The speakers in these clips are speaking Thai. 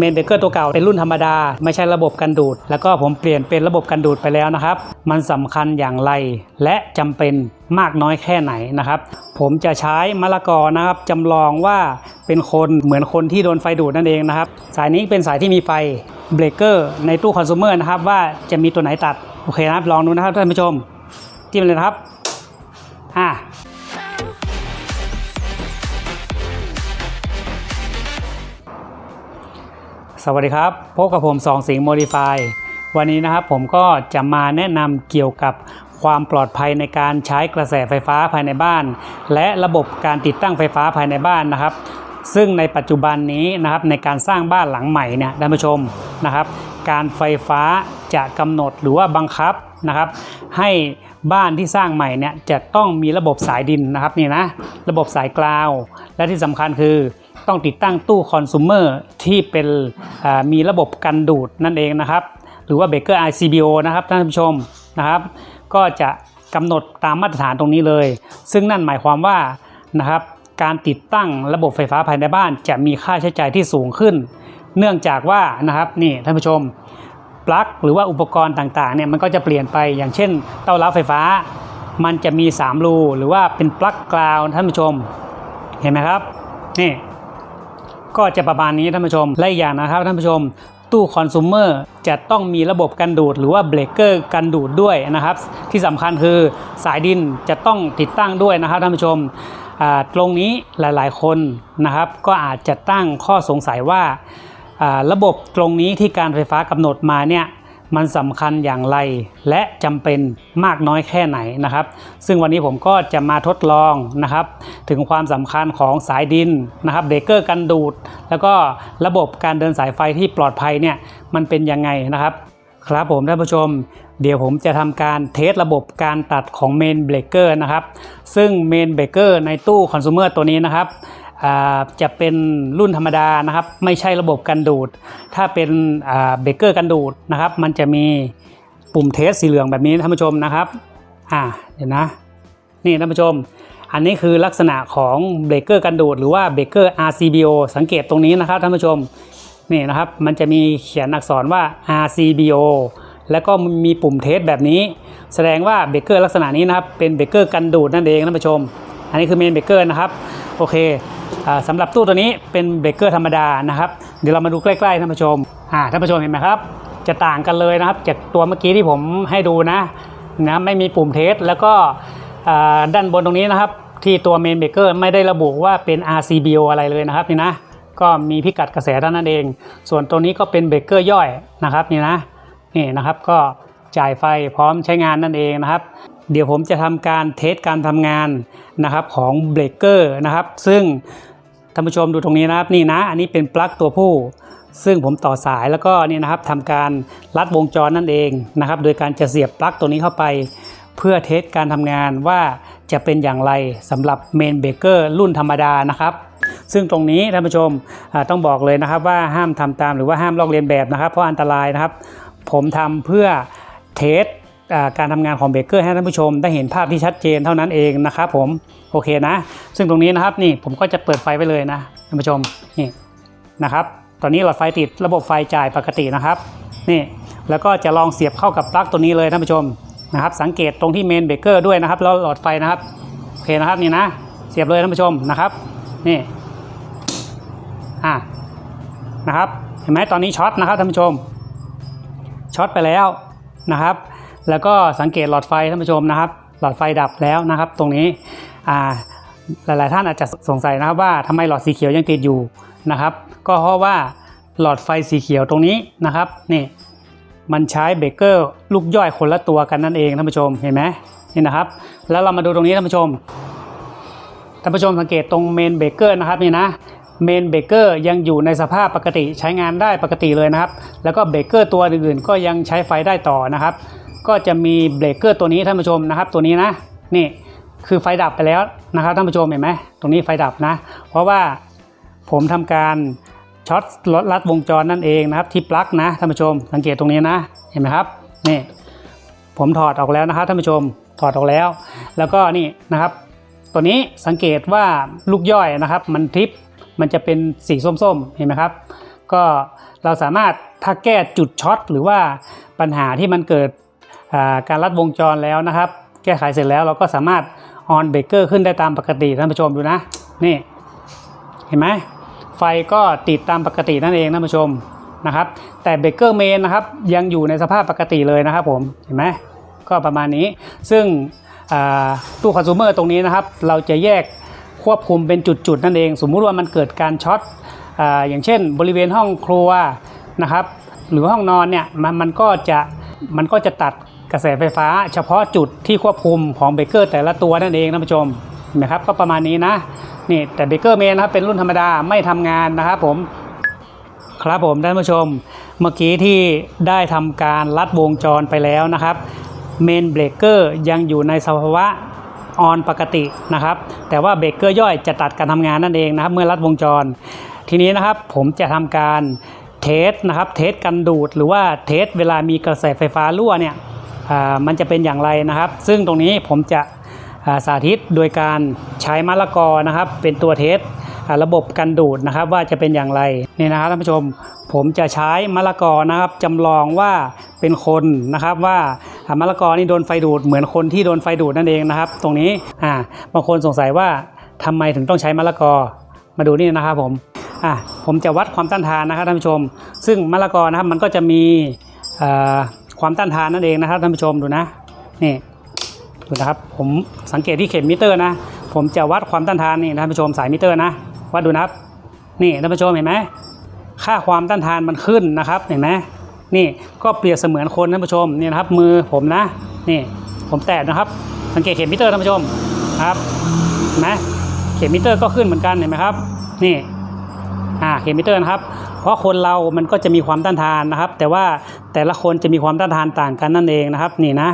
เมนเบรกเกอร์ตัวเก่าเป็นรุ่นธรรมดา ไม่ใช่ระบบกันดูด แล้วก็ผมเปลี่ยนเป็นระบบกันดูดไปแล้วนะครับ มันสำคัญอย่างไร และจำเป็นมากน้อยแค่ไหนนะครับ ผมจะใช้มะละกอนะครับจำลองว่าเป็นคนเหมือนคนที่โดนไฟดูดนั่นเองนะครับ สายนี้เป็นสายที่มีไฟเบรกเกอร์ในตู้คอน sumer นะครับว่าจะมีตัวไหนตัด โอเคนะครับ ลองดูนะครับท่านผู้ชมจิ้มเลยนะครับ อ่า สวัสดีครับพบกับผมสองสิงห์โมดิฟายวันนี้นะครับผมก็จะมาแนะนำเกี่ยวกับความปลอดภัยในการใช้กระแสไฟฟ้าภายในบ้าน และระบบการติดตั้งไฟฟ้าภายในบ้านนะครับ ซึ่งในปัจจุบันนี้นะครับในการสร้างบ้านหลังใหม่เนี่ยท่านผู้ชมนะครับ การไฟฟ้าจะกำหนดหรือว่าบังคับนะครับ ให้บ้านที่สร้างใหม่เนี่ยจะต้องมีระบบสายดินนะครับนี่นะระบบสายกราว และที่สำคัญคือ ต้องติดตั้งตู้คอน sumer ที่เป็นมีระบบกันดูดนั่นเองนะครับ หรือว่า Baker ICBO นะครับท่านผู้ชมนะครับ ก็จะกำหนดตามมาตรฐานตรงนี้เลย ซึ่งนั่นหมายความว่านะครับการติดตั้งระบบไฟฟ้าภายในบ้านจะมีค่าใช้จ่ายที่สูงขึ้น เนื่องจากว่านะครับนี่ท่านผู้ชมปลั๊กหรือว่าอุปกรณ์ต่างๆเนี่ยมันก็จะเปลี่ยนไปอย่างเช่น เต้ารับไฟฟ้า มันจะมี 3 รู หรือว่าเป็นปลั๊กกราวท่านผู้ชม เห็นไหมครับนี่ ก็จะประมาณนี้ท่านผู้ชมและอย่างนะครับท่านผู้ชมตู้คอน sumer จะต้องมีระบบกันดูดหรือว่าเบรกเกอร์กันดูดด้วยนะครับ ที่สำคัญคือสายดินจะต้องติดตั้งด้วยนะครับท่านผู้ชมอ่าตรงนี้หลายๆ คนนะครับ ก็อาจจะตั้งข้อสงสัยว่าอ่าระบบตรงนี้ที่การไฟฟ้ากำหนดมาเนี่ย มันสำคัญอย่างไร และจำเป็นมากน้อยแค่ไหนนะครับ ซึ่งวันนี้ผมก็จะมาทดลองนะครับ ถึงความสำคัญของสายดินนะครับเบรกเกอร์กันดูด แล้วก็ระบบการเดินสายไฟที่ปลอดภัยเนี่ยมันเป็นยังไงนะครับ ครับผมท่านผู้ชม เดี๋ยวผมจะทำการเทสระบบการตัดของเมนเบรกเกอร์นะครับ ซึ่งเมนเบรกเกอร์ในตู้คอน sumer ตัวนี้นะครับ จะเป็นรุ่นธรรมดานะครับ ไม่ใช่ระบบกันดูด ถ้าเป็นเบเกอร์กันดูดนะครับ มันจะมีปุ่มเทสสีเหลืองแบบนี้ท่านผู้ชมนะครับอ่าเดี๋ยวนะนี่ท่านผู้ชม อันนี้คือลักษณะของเบรกเกอร์กันดูด หรือว่าเบรกเกอร์ RCBO สังเกตตรงนี้นะครับท่านผู้ชมนี่นะครับมันจะมีเขียนอักษรว่า RCBO แล้วก็มีปุ่มเทสแบบนี้ แสดงว่าเบรกเกอร์ลักษณะนี้นะครับเป็นเบรกเกอร์กันดูดนั่นเองท่านผู้ชม อันนี้คือเมนเบรกเกอร์นะครับโอเค สำหรับตู้ตัวนี้เป็นเบรกเกอร์ธรรมดานะครับ เดี๋ยวเรามาดูใกล้ๆท่านผู้ชมอ่าท่านผู้ชมเห็นไหมครับ จะต่างกันเลยนะครับ จากตัวเมื่อกี้ที่ผมให้ดูนะนะไม่มีปุ่มเทสแล้วก็ด้านบนตรงนี้นะครับ ที่ตัวเมนเบรกเกอร์ไม่ได้ระบุว่าเป็น RCBO อะไรเลยนะครับนี่นะก็มีพิกัดกระแสเท่านั้นเอง ส่วนตัวนี้ก็เป็นเบรกเกอร์ย่อยนะครับนี่นะนี่นะครับก็จ่ายไฟพร้อมใช้งานนั่นเองนะครับ เดี๋ยวผมจะทำการเทสการทำงานนะครับของเบรกเกอร์นะครับ ซึ่งท่านผู้ชมดูตรงนี้นะครับนี่นะ อันนี้เป็นปลั๊กตัวผู้ ซึ่งผมต่อสายแล้วก็นี่นะครับทำการลัดวงจรนั่นเองนะครับ โดยการจะเสียบปลั๊กตัวนี้เข้าไป เพื่อเทสการทำงานว่าจะเป็นอย่างไรสำหรับเมนเบรกเกอร์รุ่นธรรมดานะครับซึ่งตรงนี้ท่านผู้ชมต้องบอกเลยนะครับว่าห้ามทำตามหรือว่าห้ามลอกเลียนแบบนะครับ เพราะอันตรายนะครับ ผมทำเพื่อเทสอ่า การทำงานของเบรกเกอร์ให้ท่านผู้ชมได้เห็นภาพที่ชัดเจนเท่านั้นเองนะครับผมโอเคนะ ซึ่งตรงนี้นะครับนี่ผมก็จะเปิดไฟไว้เลยนะท่านผู้ชมนี่นะครับ ตอนนี้หลอดไฟติดระบบไฟจ่ายปกตินะครับนี่แล้วก็จะลองเสียบเข้ากับปลั๊กตัวนี้เลยท่านผู้ชมนะครับ สังเกตตรงที่เมนเบรกเกอร์ด้วยนะครับแล้วหลอดไฟนะครับโอเคนะครับนี่นะเสียบเลยท่านผู้ชมนะครับนี่อะนะครับเห็นไหมตอนนี้ช็อตนะครับท่านผู้ชมช็อตไปแล้วนะครับ แล้วก็สังเกตหลอดไฟท่านผู้ชมนะครับ หลอดไฟดับแล้วนะครับ ตรงนี้อ่าหลาย ๆ ท่านอาจจะสงสัยนะครับว่าทำไมหลอดสีเขียวยังติดอยู่นะครับ ก็เพราะว่าหลอดไฟสีเขียวตรงนี้นะครับนี่มันใช้เบเกอร์ลูกย่อยคนละตัวกันนั่นเองท่านผู้ชมเห็นไหมนี่นะครับ แล้วเรามาดูตรงนี้ท่านผู้ชมท่านผู้ชมสังเกตตรงเมนเบเกอร์นะครับนี่นะเมนเบเกอร์ยังอยู่ในสภาพปกติใช้งานได้ปกติเลยนะครับ แล้วก็เบเกอร์ตัวอื่นๆ ก็ยังใช้ไฟได้ต่อนะครับ ก็จะมีเบรกเกอร์ตัวนี้ท่านผู้ชมนะครับ ตัวนี้นะนี่คือไฟดับไปแล้วนะครับท่านผู้ชมเห็นไหมตรงนี้ไฟดับนะ เพราะว่าผมทำการช็อตลัดวงจรนั่นเองนะครับ ที่ปลั๊กนะท่านผู้ชม สังเกตตรงนี้นะเห็นไหมครับนี่ผมถอดออกแล้วนะครับท่านผู้ชมถอดออกแล้ว แล้วก็นี่นะครับ ตัวนี้สังเกตว่าลูกย่อยนะครับ มันทิปมันจะเป็นสีส้มๆเห็นไหมครับ ก็เราสามารถถ้าแก้จุดช็อตหรือว่าปัญหาที่มันเกิด การลัดวงจรแล้วนะครับ แก้ไขเสร็จแล้วเราก็สามารถออนเบรกเกอร์ขึ้นได้ตามปกติท่านผู้ชมดูนะ นี่ เห็นไหมไฟก็ติดตามปกตินั่นเองท่านผู้ชมนะครับ แต่เบรกเกอร์เมนนะครับยังอยู่ในสภาพปกติเลยนะครับผมเห็นไหมก็ประมาณนี้ ซึ่งตู้คอน sumer ตรงนี้นะครับ เราจะแยกควบคุมเป็นจุดๆนั่นเอง สมมุติว่ามันเกิดการช็อตออย่างเช่น บริเวณห้องครัวนะครับ หรือห้องนอนเนี่ยมันมันก็จะมันก็จะตัด กระแสไฟฟ้าเฉพาะจุดที่ควบคุมของเบรกเกอร์แต่ละตัวนั่นเองท่านผู้ชมเห็นไหมครับก็ประมาณนี้นะนี่แต่เบรกเกอร์เมนนะครับเป็นรุ่นธรรมดาไม่ทำงานนะครับผมครับผมท่านผู้ชมเมื่อกี้ที่ได้ทำการลัดวงจรไปแล้วนะครับเมนเบรกเกอร์ยังอยู่ในสภาวะออนปกตินะครับ แต่ว่าเบรกเกอร์ย่อยจะตัดการทำงานนั่นเองนะครับ เมื่อลัดวงจร ทีนี้นะครับผมจะทำการเทสนะครับเทสกันดูดหรือว่าเทสเวลามีกระแสไฟฟ้ารั่วเนี่ย มันจะเป็นอย่างไรนะครับ ซึ่งตรงนี้ผมจะสาธิตโดยการใช้มะละกอนะครับ เป็นตัวเทสระบบกันดูดนะครับว่าจะเป็นอย่างไรนี่นะครับท่านผู้ชมผมจะใช้มะละกอนะครับจำลองว่าเป็นคนนะครับว่ามะละกอนี่โดนไฟดูดเหมือนคนที่โดนไฟดูดนั่นเองนะครับ ตรงนี้อ่าบางคนสงสัยว่าทำไมถึงต้องใช้มะละกอมาดูนี่นะครับผมอ่าผมจะวัดความต้านทานนะครับท่านผู้ชม ซึ่งมะละกอนะครับมันก็จะมีอ่า ความต้านทานนั่นเองนะครับท่านผู้ชมดูนะนี่ดูนะครับผมสังเกตที่เข็มมิเตอร์นะ ผมจะวัดความต้านทานนี่นะท่านผู้ชมสายมิเตอร์นะวัดดูนะครับนี่ท่านผู้ชมเห็นไหมค่าความต้านทานมันขึ้นนะครับเห็นไหมนี่ก็เปรียบเสมือนคนท่านผู้ชมนี่นะครับมือผมนะนี่ผมแตะนะครับ สังเกตเข็มมิเตอร์ท่านผู้ชมครับเห็นไหมเข็มมิเตอร์ก็ขึ้นเหมือนกันเห็นไหมครับนี่อ่าเข็มมิเตอร์นะครับ เพราะคนเรามันก็จะมีความต้านทานนะครับ แต่ว่าแต่ละคนจะมีความต้านทานต่างกันนั่นเองนะครับนี่นะ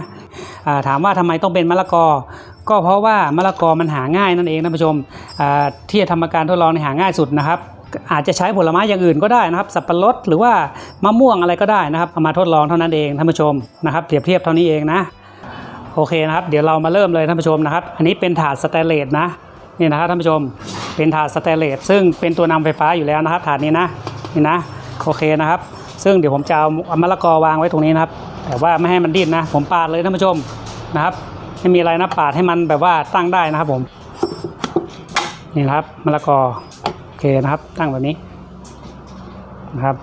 ถามว่าทำไมต้องเป็นมะละกอ ก็เพราะว่ามะละกอมันหาง่ายนั่นเองท่านผู้ชมที่จะทำการทดลองในหาง่ายสุดนะครับอาจจะใช้ผลไม้อย่างอื่นก็ได้นะครับ สับปะรดหรือว่ามะม่วงอะไรก็ได้นะครับเอามาทดลองเท่านั้นเองท่านผู้ชมนะครับเปรียบเทียบเท่านี้เองนะโอเคนะครับ เดี๋ยวเรามาเริ่มเลยท่านผู้ชมนะครับ อันนี้เป็นถาดสแตนเลสนะนี่นะครับท่านผู้ชมเป็นถาดสแตนเลสซึ่งเป็นตัวนำไฟฟ้าอยู่แล้วนะครับถาดนี้นะ นี่นะโอเคนะครับ ซึ่งเดี๋ยวผมจะเอามะละกอวางไว้ตรงนี้นะครับ แต่ว่าไม่ให้มันดิ้นนะ ผมปาดเลยท่านผู้ชมนะครับไม่มีอะไรนะปาดให้มันแบบว่าตั้งได้นะครับผมนี่นะครับมะละกอโอเคนะครับ ตั้งแบบนี้นะครับ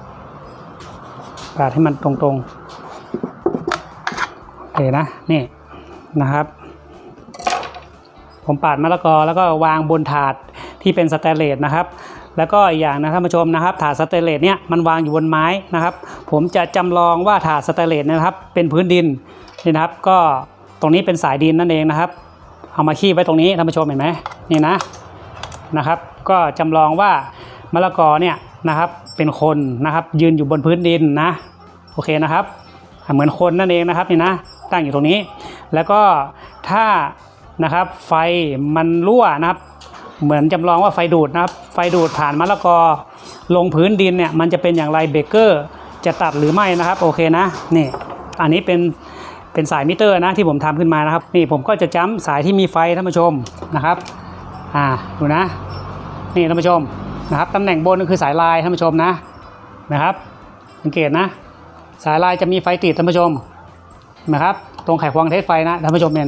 ปาดให้มันตรงๆโอเคนะนี่นะครับ ผมปาดมะละกอแล้วก็วางบนถาดที่เป็นสแตนเลสนะครับ แล้วก็อีกอย่างนะท่านผู้ชมนะครับถาดสแตเลสเนี่ยมันวางอยู่บนไม้นะครับ ผมจะจำลองว่าถาดสแตเลสนะครับ เป็นพื้นดินนี่นะครับ ก็ตรงนี้เป็นสายดินนั่นเองนะครับ เอามาขี้ไว้ตรงนี้ท่านผู้ชมเห็นไหมนี่นะนะครับ ก็จำลองว่ามะละกอเนี่ยนะครับเป็นคนนะครับยืนอยู่บนพื้นดินนะโอเคนะครับ เหมือนคนนั่นเองนะครับนี่นะตั้งอยู่ตรงนี้ แล้วก็ถ้านะครับไฟมันรั่วนะครับ เหมือนจำลองว่าไฟดูดนะครับ ไฟดูดผ่านมะละกอ ลงพื้นดินเนี่ยมันจะเป็นอย่างไรเบเกอร์จะตัดหรือไม่นะครับโอเคนะนี่อันนี้เป็นเป็นสายมิเตอร์นะที่ผมทำขึ้นมานะครับ นี่ผมก็จะจ้ำสายที่มีไฟท่านผู้ชมนะครับอ่าดูนะ นี่ท่านผู้ชมนะครับตำแหน่งบนก็คือสายลายท่านผู้ชมนะนะครับสังเกตนะ สายลายจะมีไฟติดท่านผู้ชมนะครับ ตรงไขควงเทสไฟนะท่านผู้ชมเนี่ย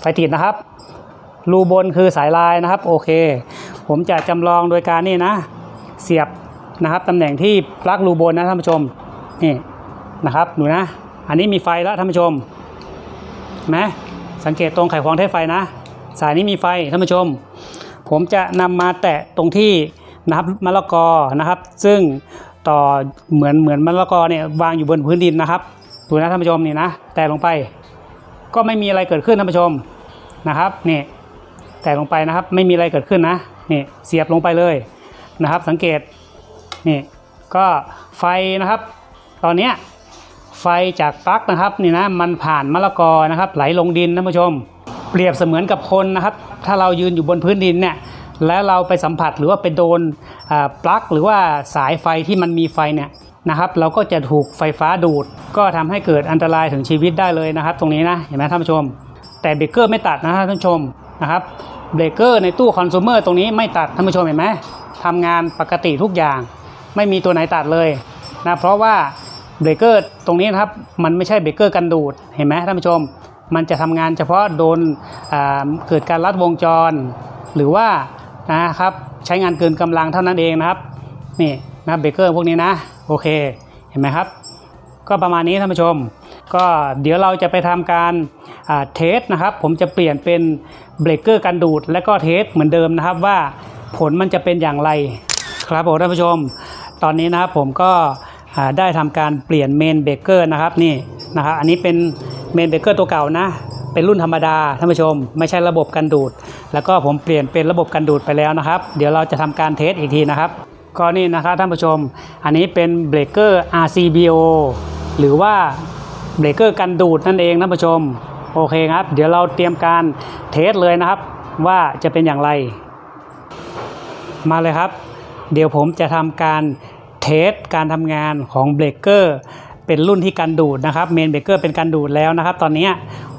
ไฟติดนะครับ รูบนคือสายลายนะครับโอเค ผมจะจำลองโดยการนี่นะ เสียบนะครับตำแหน่งที่ปลั๊กรูบนนะท่านผู้ชมนี่นะครับดูนะ อันนี้มีไฟแล้วท่านผู้ชมเห็นไหมสังเกตตรงไขควงเทสไฟนะ สายนี้มีไฟท่านผู้ชม ผมจะนำมาแตะตรงที่นะครับมะละกอนะครับ ซึ่งต่อเหมือนเหมือนมะละกอเนี่ยวางอยู่บนพื้นดินนะครับดูนะท่านผู้ชมนี่นะ แตะลงไป ก็ไม่มีอะไรเกิดขึ้นท่านผู้ชมนะครับนี่ แตะลงไปนะครับ ไม่มีอะไรเกิดขึ้นนะนี่เสียบลงไปเลยนะครับ สังเกตนี่ก็ไฟนะครับ ตอนนี้ไฟจากปลั๊กนะครับนี่นะมันผ่านมะละกอนะครับ ไหลลงดินท่านผู้ชม เปรียบเสมือนกับคนนะครับ ถ้าเรายืนอยู่บนพื้นดินเนี่ยแล้วเราไปสัมผัสหรือว่าไปโดนปลั๊กหรือว่าสายไฟที่มันมีไฟเนี่ยนะครับเราก็จะถูกไฟฟ้าดูด ก็ทำให้เกิดอันตรายถึงชีวิตได้เลยนะครับ ตรงนี้นะเห็นไหมท่านผู้ชม แต่เบรกเกอร์ไม่ตัดนะท่านผู้ชม นะครับเบรกเกอร์ในตู้คอน sumer ตรงนี้ไม่ตัดท่านผู้ชมเห็นไหมทำงานปกติทุกอย่าง ไม่มีตัวไหนตัดเลยนะเพราะว่าเบรกเกอร์ตรงนี้นะครับมันไม่ใช่เบรกเกอร์กันดูดเห็นไหมท่านผู้ชม มันจะทำงานเฉพาะโดนเกิดการลัดวงจร หรือว่านะครับใช้งานเกินกำลังเท่านั้นเองนะครับนี่นะเบรกเกอร์พวกนี้นะโอเคเห็นไหมครับ ก็ประมาณนี้ท่านผู้ชม ก็เดี๋ยวเราจะไปทำการ เทสนะครับ ผมจะเปลี่ยนเป็นเบรกเกอร์กันดูด และก็เทสเหมือนเดิมนะครับว่าผลมันจะเป็นอย่างไรครับผมท่านผู้ชม ตอนนี้นะครับผมก็ได้ทำการเปลี่ยนเมนเบรกเกอร์นะครับนี่นะครับอันนี้เป็นเมนเบรกเกอร์ตัวเก่านะเป็นรุ่นธรรมดาท่านผู้ชม ไม่ใช่ระบบกันดูด แล้วก็ผมเปลี่ยนเป็นระบบกันดูดไปแล้วนะครับ เดี๋ยวเราจะทำการเทสอีกทีนะครับก็นี่นะครับท่านผู้ชม อันนี้เป็นเบรกเกอร์ RCBO หรือว่าเบรกเกอร์กันดูดนั่นเองท่านผู้ชม โอเคครับ เดี๋ยวเราเตรียมการเทสเลยนะครับ ว่าจะเป็นอย่างไร มาเลยครับ เดี๋ยวผมจะทำการเทสการทำงานของเบรกเกอร์เป็นรุ่นที่กันดูดนะครับเมนเบรกเกอร์เป็นกันดูดแล้วนะครับ ตอนนี้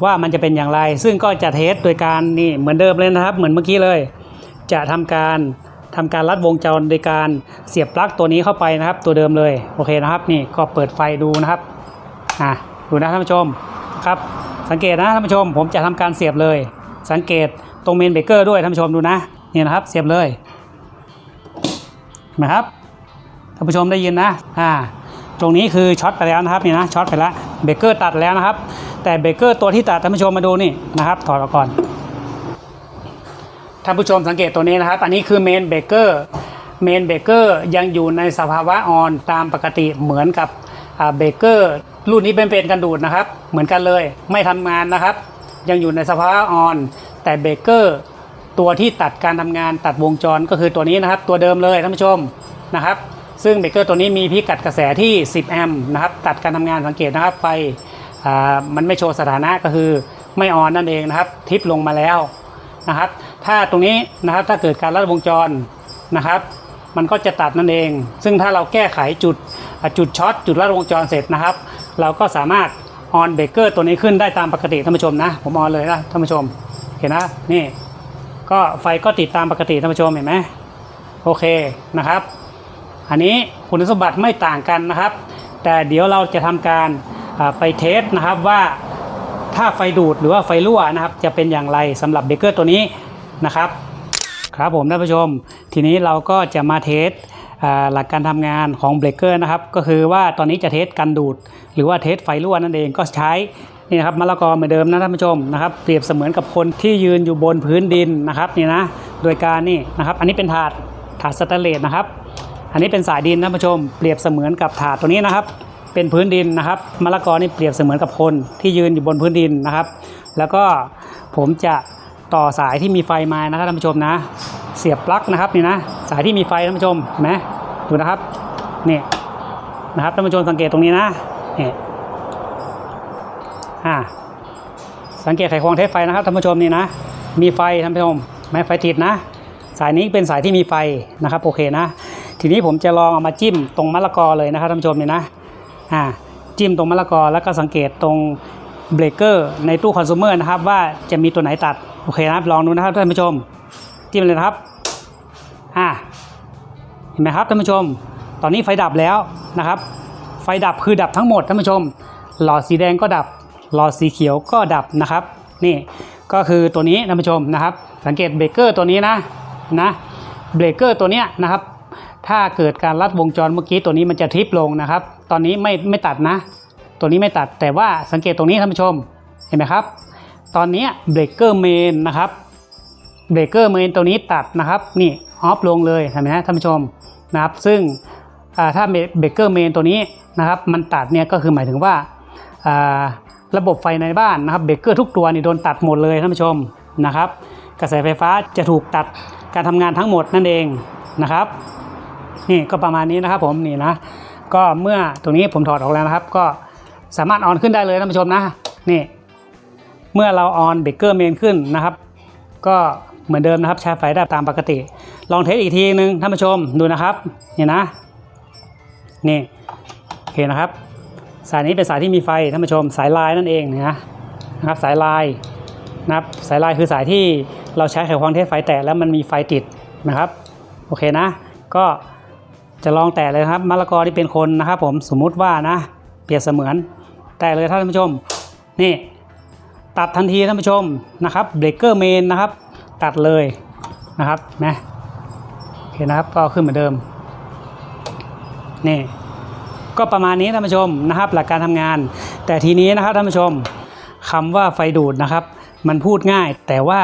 ว่ามันจะเป็นอย่างไร ซึ่งก็จะเทสโดยการนี่เหมือนเดิมเลยนะครับ เหมือนเมื่อกี้เลย จะทำการทำการลัดวงจรโดยการเสียบปลั๊กตัวนี้เข้าไปนะครับ ตัวเดิมเลยโอเคนะครับ นี่ก็เปิดไฟดูนะครับอะดูนะท่านผู้ชมครับ สังเกตนะท่านผู้ชมผมจะทำการเสียบเลย สังเกตตรงเมนเบเกอร์ด้วยท่านผู้ชมดูนะนี่นะครับเสียบเลยนะครับท่านผู้ชมได้ยินนะอ่าตรงนี้คือช็อตไปแล้วนะครับนี่นะช็อตไปแล้วเบเกอร์ตัดแล้วนะครับ แต่เบเกอร์ตัวที่ตัดท่านผู้ชมมาดูนี่นะครับถอดออกก่อนท่านผู้ชมสังเกตตัวนี้นะครับ อันนี้คือเมนเบเกอร์เมนเบเกอร์ยังอยู่ในสภาวะออนตามปกติเหมือนกับเบเกอร์ รุ่นนี้เป็นเป็นกันดูดนะครับ เหมือนกันเลยไม่ทำงานนะครับ ยังอยู่ในสภาวะออน แต่เบรกเกอร์ตัวที่ตัดการทำงานตัดวงจรก็คือตัวนี้นะครับ ตัวเดิมเลยท่านผู้ชมนะครับ ซึ่งเบรกเกอร์ตัวนี้มีพิกัดกระแสที่ 10 แอมป์นะครับ ตัดการทำงานสังเกตนะครับ ไฟอ่ามันไม่โชว์สถานะก็คือไม่ออนนั่นเองนะครับ ทิปลงมาแล้วนะครับ ถ้าตรงนี้นะครับถ้าเกิดการลัดวงจรนะครับมันก็จะตัดนั่นเอง ซึ่งถ้าเราแก้ไขจุดจุดช็อตจุดลัดวงจรเสร็จนะครับ เราก็สามารถออนเบรกเกอร์ตัวนี้ขึ้นได้ตามปกติท่านผู้ชมนะ ผมออนเลยนะท่านผู้ชม เห็นนะนี่ ก็ไฟก็ติดตามปกติท่านผู้ชมเห็นไหมโอเคนะครับ อันนี้คุณสมบัติไม่ต่างกันนะครับ แต่เดี๋ยวเราจะทำการไปเทสนะครับว่าถ้าไฟดูดหรือว่าไฟรั่วนะครับ จะเป็นอย่างไรสำหรับเบรกเกอร์ตัวนี้นะครับ ครับผมท่านผู้ชม ทีนี้เราก็จะมาเทส หลักการทำงานของเบรกเกอร์นะครับก็คือว่าตอนนี้จะเทสกันดูด หรือว่าเทสไฟรั่วนั่นเองก็ใช้นี่นะครับมะละกอเหมือนเดิมนะท่านผู้ชมนะครับเปรียบเสมือนกับคนที่ยืนอยู่บนพื้นดินนะครับนี่นะโดยการนี่นะครับอันนี้เป็นถาดถาดสแตนเลสนะครับ อันนี้เป็นสายดินท่านผู้ชม เปรียบเสมือนกับถาดตัวนี้นะครับ เป็นพื้นดินนะครับมะละกอนี่เปรียบเสมือนกับคนที่ยืนอยู่บนพื้นดินนะครับ แล้วก็ผมจะต่อสายที่มีไฟมานะครับท่านผู้ชมนะ เสียบปลั๊กนะครับนี่นะ สายที่มีไฟท่านผู้ชมนไหมดูนะครับนี่นะครับท่านผู้ชมสังเกตตรงนี้นะนี่อ่าสังเกตไขควงเทปไฟนะครับท่านผู้ชมนี่นะ มีไฟท่านผู้ชมแม้ไฟติดนะ สายนี้เป็นสายที่มีไฟนะครับโอเคนะ ทีนี้ผมจะลองเอามาจิ้มตรงมะละกอเลยนะครับท่านผู้ชมนี่นะอ่าจิ้มตรงมะละกอแล้วก็สังเกตตรงเบรกเกอร์ในตู้คอน sumer นะครับว่าจะมีตัวไหนตัดโอเคนะครับลองดูนะครับท่านผู้ชมจิ้มเลยนะครับ อ่าเห็นไหมครับท่านผู้ชม ตอนนี้ไฟดับแล้วนะครับ ไฟดับคือดับทั้งหมดท่านผู้ชม หลอดสีแดงก็ดับ หลอดสีเขียวก็ดับนะครับ นี่ก็คือตัวนี้ท่านผู้ชมนะครับ สังเกตเบรกเกอร์ตัวนี้นะนะเบรกเกอร์ตัวเนี้ยนะครับ ถ้าเกิดการลัดวงจรเมื่อกี้ตัวนี้มันจะทริปลงนะครับ ตอนนี้ไม่ไม่ตัดนะ ตัวนี้ไม่ตัดแต่ว่าสังเกตตรงนี้ท่านผู้ชมเห็นไหมครับ ตอนนี้เบรกเกอร์เมนนะครับเบรกเกอร์เมนตัวนี้ตัดนะครับ นี่ ออฟลงเลยเห็นไหมฮะท่านผู้ชมนะครับซึ่งถ้าเบรกเกอร์เมนตัวนี้นะครับมันตัดเนี่ยก็คือหมายถึงว่าระบบไฟในบ้านนะครับเบรกเกอร์ทุกตัวนี่โดนตัดหมดเลยท่านผู้ชมนะครับกระแสไฟฟ้าจะถูกตัดการทำงานทั้งหมดนั่นเองนะครับนี่ก็ประมาณนี้นะครับผมนี่นะก็เมื่อตรงนี้ผมถอดออกแล้วนะครับ ก็สามารถออนขึ้นได้เลยท่านผู้ชมนะนี่เมื่อเราออนเบรกเกอร์เมนขึ้นนะครับ ก็เหมือนเดิมนะครับใช้ไฟได้ตามปกติ ลองเทสอีกทีนึงท่านผู้ชมดูนะครับนี่นะนี่โอเคนะครับ สายนี้เป็นสายที่มีไฟท่านผู้ชมสายลายนั่นเองนะนะครับสายลายนะครับสายลายคือสายที่เราใช้ไขควงเทสไฟแตะแล้วมันมีไฟติดนะครับโอเคนะ ก็จะลองแตะเลยครับมะละกอที่เป็นคนนะครับผมสมมุติว่านะ เปรียบเสมือน แตะเลยท่านผู้ชมนี่ตัดทันทีท่านผู้ชมนะครับเบรกเกอร์เมนนะครับ ตัดเลยนะครับนะ นะครับ ก็ขึ้นเหมือนเดิม นี่ ก็ประมาณนี้ท่านผู้ชมนะครับ หลักการทำงาน แต่ทีนี้นะครับท่านผู้ชมคำว่าไฟดูดนะครับ มันพูดง่าย แต่ว่า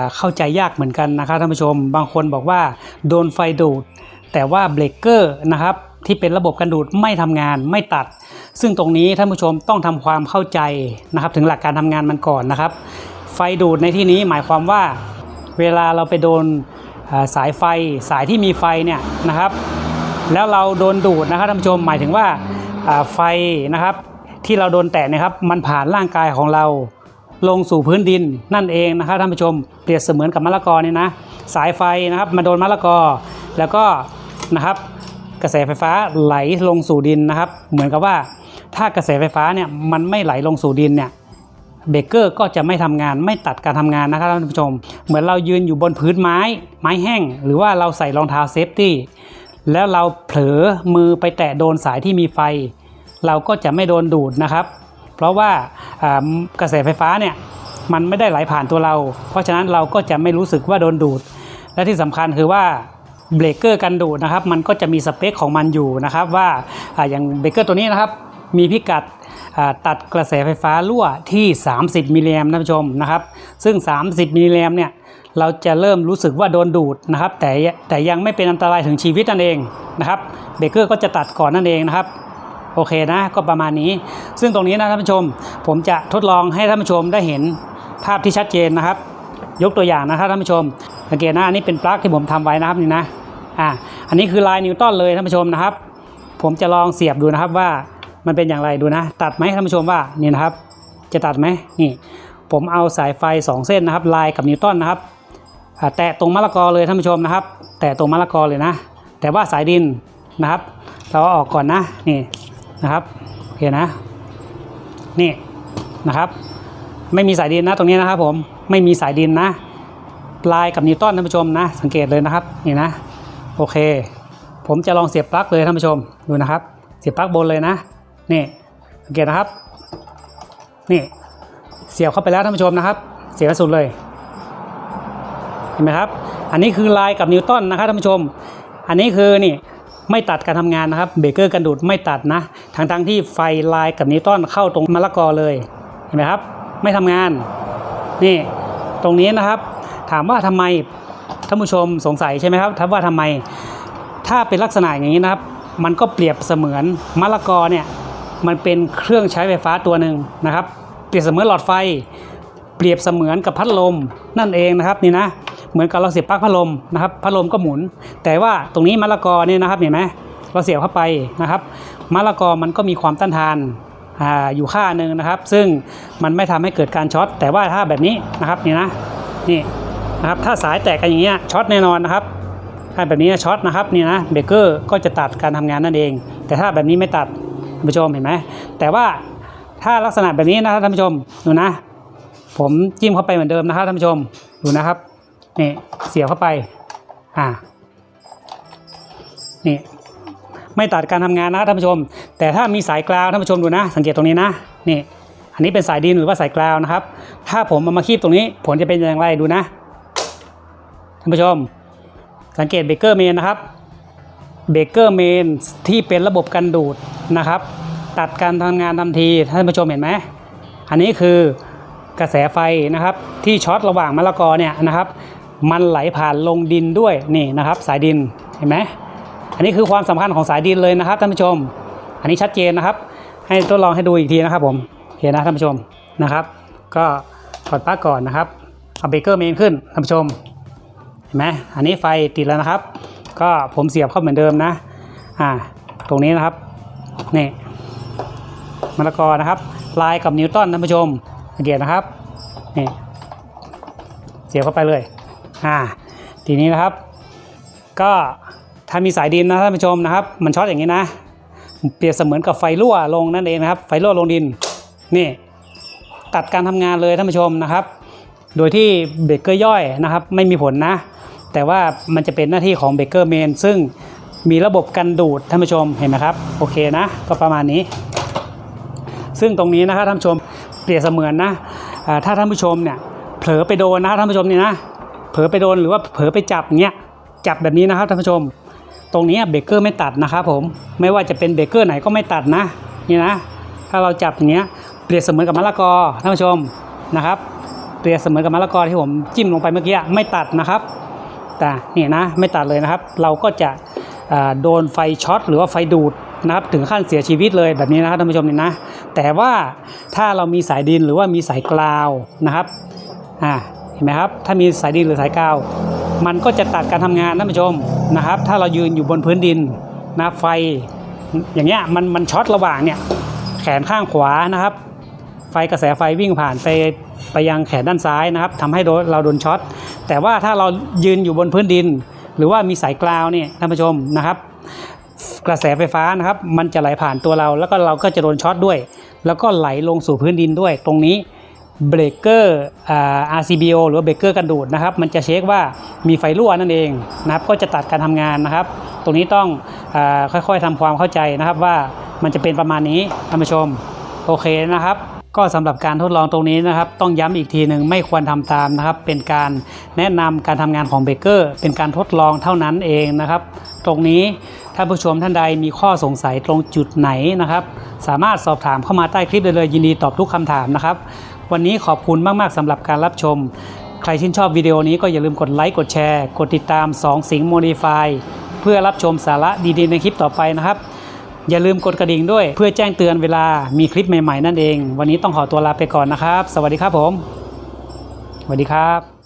าเข้าใจยากเหมือนกันนะครับท่านผู้ชม บางคนบอกว่า โดนไฟดูด แต่ว่าเบรกเกอร์นะครับที่เป็นระบบกันดูดไม่ทำงานไม่ตัด ซึ่งตรงนี้ท่านผู้ชมต้องทำความเข้าใจนะครับ ถึงหลักการทำงานมันก่อนนะครับ ไฟดูดในที่นี้หมายความว่า เวลาเราไปโดน สายไฟสายที่มีไฟเนี่ยนะครับ แล้วเราโดนดูดนะครับท่านผู้ชมหมายถึงว่าไฟนะครับที่เราโดนแตะนะครับ มันผ่านร่างกายของเราลงสู่พื้นดินนั่นเองนะครับท่านผู้ชมเปรียบเสมือนกับมะละกอเนี่ยนะสายไฟนะครับมาโดนมะละกอ แล้วก็นะครับกระแสไฟฟ้าไหลลงสู่ดินนะครับ เหมือนกับว่าถ้ากระแสไฟฟ้าเนี่ยมันไม่ไหลลงสู่ดินเนี่ย เบรกเกอร์ก็จะไม่ทำงานไม่ตัดการทำงานนะครับท่านผู้ชม เหมือนเรายืนอยู่บนพื้นไม้ ไม้แห้ง หรือว่าเราใส่รองเท้าเซฟตี้แล้วเราเผลอมือไปแตะโดนสายที่มีไฟ เราก็จะไม่โดนดูดนะครับ เพราะว่ากระแสไฟฟ้าเนี่ยมันไม่ได้ไหลผ่านตัวเรา เพราะฉะนั้นเราก็จะไม่รู้สึกว่าโดนดูด และที่สำคัญคือว่าเบรกเกอร์กันดูดนะครับ มันก็จะมีสเปคของมันอยู่นะครับว่าออย่างเบรกเกอร์ตัวนี้นะครับ มีพิกัด ตัดกระแสไฟฟ้ารั่วที่ 30 มิลลิแอมป์ท่านผู้ชมนะครับ ซึ่ง 30 มิลลิแอมป์เนี่ยเราจะเริ่มรู้สึกว่าโดนดูดนะครับ แต่แต่ยังไม่เป็นอันตรายถึงชีวิตนั่นเองนะครับเบรกเกอร์ก็จะตัดก่อนนั่นเองนะครับโอเคนะก็ประมาณนี้ ซึ่งตรงนี้นะท่านผู้ชม ผมจะทดลองให้ท่านผู้ชมได้เห็นภาพที่ชัดเจนนะครับ ยกตัวอย่างนะครับท่านผู้ชมสังเกตนะอันนี้เป็นปลั๊กที่ผมทำไว้นะครับนี่นะอ่าอันนี้คือลายนิวตันเลยท่านผู้ชมนะครับ ผมจะลองเสียบดูนะครับว่า มันเป็นอย่างไรดูนะ ตัดไหมท่านผู้ชมว่านี่นะครับ จะตัดไหมนี่ ผมเอาสายไฟ 2 เส้นนะครับ ลายกับนิวตันนะครับแตะตรงมะละกอเลยท่านผู้ชมนะครับ แตะตรงมะละกอเลยนะ แต่ว่าสายดินนะครับ เราอาออกก่อนนะนี่นะครับโอเคนะ นี่นะครับ ไม่มีสายดินนะตรงนี้นะครับ ผมไม่มีสายดินนะลายกับนิวตันท่านผู้ชมนะ สังเกตเลยนะครับนี่นะโอเค ผมจะลองเสียบปลั๊กเลยท่านผู้ชมดูนะครับ เสียบปลั๊กบนเลยนะ นี่สังเกตนะครับ นี่เสียบเข้าไปแล้วท่านผู้ชมนะครับ เสียบสุดเลย เห็นไหมครับ อันนี้คือลายกับนิวตันนะครับท่านผู้ชม อันนี้คือนี่ไม่ตัดการทำงานนะครับเบรกเกอร์กันดูดไม่ตัดนะทั้งทั้งๆที่ไฟลายกับนิวตันเข้าตรงมะละกอเลยเห็นไหมครับ ไม่ทำงานนี่ตรงนี้นะครับ ถามว่าทำไมท่านผู้ชมสงสัยใช่ไหมครับถามว่าทำไม ถ้าเป็นลักษณะอย่างนี้นะครับ มันก็เปรียบเสมือนมะละกอเนี่ย มันเป็นเครื่องใช้ไฟฟ้าตัวหนึ่งนะครับ เปรียบเสมือนหลอดไฟ เปรียบเสมือนกับพัดลมนั่นเองนะครับนี่นะเหมือนกับเราเสียบปลั๊กพัดลมนะครับพัดลมก็หมุน แต่ว่าตรงนี้มะละกอเนี่ยนะครับเห็นไหมเราเสียบเข้าไปนะครับมะละกอมันก็มีความต้านทานออยู่ค่าหนึ่งนะครับ ซึ่งมันไม่ทำให้เกิดการช็อตแต่ว่าถ้าแบบนี้นะครับนี่นะนี่นะครับถ้าสายแตกกันอย่างเงี้ยช็อตแน่นอนนะครับถ้าแบบนี้ช็อตนะครับนี่นะเบรกเกอร์ก็จะตัดการทำงานนั่นเอง แต่ถ้าแบบนี้ไม่ตัด ท่านผู้ชมเห็นไหมแต่ว่าถ้าลักษณะแบบนี้นะครับท่านผู้ชมดูนะ ผมจิ้มเข้าไปเหมือนเดิมนะครับท่านผู้ชมดูนะครับนี่เสียบเข้าไปอ่านี่ไม่ตัดการทำงานนะท่านผู้ชม แต่ถ้ามีสายกราวท่านผู้ชมดูนะ สังเกตตรงนี้นะนี่อันนี้เป็นสายดินหรือว่าสายกราวนะครับ ถ้าผมเอามาคีบตรงนี้ ผลจะเป็นอย่างไรดูนะท่านผู้ชม สังเกตเบเกอร์เมนนะครับเบเกอร์เมนที่เป็นระบบกันดูด นะครับ ตัดการทำงานทันทีท่านผู้ชมเห็นไหมอันนี้คือกระแสไฟนะครับที่ช็อตระหว่างมะละกอเนี่ยนะครับ มันไหลผ่านลงดินด้วยนี่นะครับ สายดินเห็นไหมอันนี้คือความสำคัญของสายดินเลยนะครับท่านผู้ชม อันนี้ชัดเจนนะครับ ให้ทดลองให้ดูอีกทีนะครับผมโอเคนะท่านผู้ชมนะครับ ก็ถอดปลั๊กก่อนนะครับเอาเบรกเกอร์เมนขึ้นท่านผู้ชมเห็นไหมอันนี้ไฟติดแล้วนะครับ ก็ผมเสียบเข้าเหมือนเดิมนะอ่าตรงนี้นะครับ นี่มะละกอนะครับ ลายกับนิวตันท่านผู้ชมสังเกตนะครับนี่เสียบเข้าไปเลยอ่าทีนี้นะครับ ก็ถ้ามีสายดินนะท่านผู้ชมนะครับ มันช็อตอย่างนี้นะ เปรียบเสมือนกับไฟรั่วลงนั่นเองนะครับ ไฟรั่วลงดินนี่ตัดการทำงานเลยท่านผู้ชมนะครับ โดยที่เบรกเกอร์ย่อยนะครับ ไม่มีผลนะ แต่ว่ามันจะเป็นหน้าที่ของเบรกเกอร์เมนซึ่ง มีระบบกันดูดท่านผู้ชมเห็นไหมครับโอเคนะ ก็ประมาณนี้ ซึ่งตรงนี้นะครับท่านผู้ชมเปรียบเสมือนนะถ้าท่านผู้ชมเนี่ยเผลอไปโดนนะท่านผู้ชมนี่นะเผลอไปโดนหรือว่าเผลอไปจับเงี้ยจับแบบนี้นะครับท่านผู้ชม ตรงนี้เบรกเกอร์ไม่ตัดนะครับผมไม่ว่าจะเป็นเบรกเกอร์ไหนก็ไม่ตัดนะนี่นะ ถ้าเราจับอย่างเงี้ยเปรียบเสมือนกับมะละกอท่านผู้ชมนะครับเปรียบเสมือนกับมะละกอที่ผมจิ้มลงไปเมื่อกี้ไม่ตัดนะครับ แต่นี่นะไม่ตัดเลยนะครับ เราก็จะ โดนไฟช็อตหรือว่าไฟดูดนะครับถึงขั้นเสียชีวิตเลยแบบนี้นะครับท่านผู้ชมนี่นะแต่ว่าถ้าเรามีสายดินหรือว่ามีสายกราวนะครับอ่าเห็นไหมครับถ้ามีสายดินหรือสายกาว มันก็จะตัดการทำงานท่านผู้ชมนะครับ ถ้าเรายืนอยู่บนพื้นดินนะไฟอย่างเงี้ยมันมันช็อตระหว่างเนี่ยแขนข้างขวานะครับ ไฟกระแสไฟวิ่งผ่านไปไปยังแขนด้านซ้ายนะครับทำให้เราโดนช็อตแต่ว่าถ้าเรายืนอยู่บนพื้นดิน หรือว่ามีสายกราวเนี่ยท่านผู้ชมนะครับ กระแสไฟฟ้านะครับ มันจะไหลผ่านตัวเรา แล้วก็เราก็จะโดนช็อตด้วย แล้วก็ไหลลงสู่พื้นดินด้วย ตรงนี้เบรกเกอร์อ่า RCBO หรือเบรกเกอร์กันดูดนะครับ มันจะเช็คว่ามีไฟรั่วนั่นเองนะครับ ก็จะตัดการทำงานนะครับ ตรงนี้ต้องอค่อยๆทำความเข้าใจนะครับว่ามันจะเป็นประมาณนี้ท่านผู้ชมโอเคนะครับ ก็สำหรับการทดลองตรงนี้นะครับต้องย้ำอีกทีหนึ่งไม่ควรทำตามนะครับ เป็นการแนะนำการทำงานของเบเกอร์ เป็นการทดลองเท่านั้นเองนะครับ ตรงนี้ถ้าผู้ชมท่านใดมีข้อสงสัยตรงจุดไหนนะครับ สามารถสอบถามเข้ามาใต้คลิปได้เลยยินดีตอบทุกคำถามนะครับ วันนี้ขอบคุณมากๆสำหรับการรับชม ใครชื่นชอบวิดีโอนี้ก็อย่าลืมกดไลค์กดแชร์ กดติดตาม 2 สิงห์โมดิฟายเพื่อรับชมสาระดีๆในคลิปต่อไปนะครับ อย่าลืมกดกระดิ่งด้วย เพื่อแจ้งเตือนเวลามีคลิปใหม่ๆนั่นเอง วันนี้ต้องขอตัวลาไปก่อนนะครับ สวัสดีครับผมสวัสดีครับ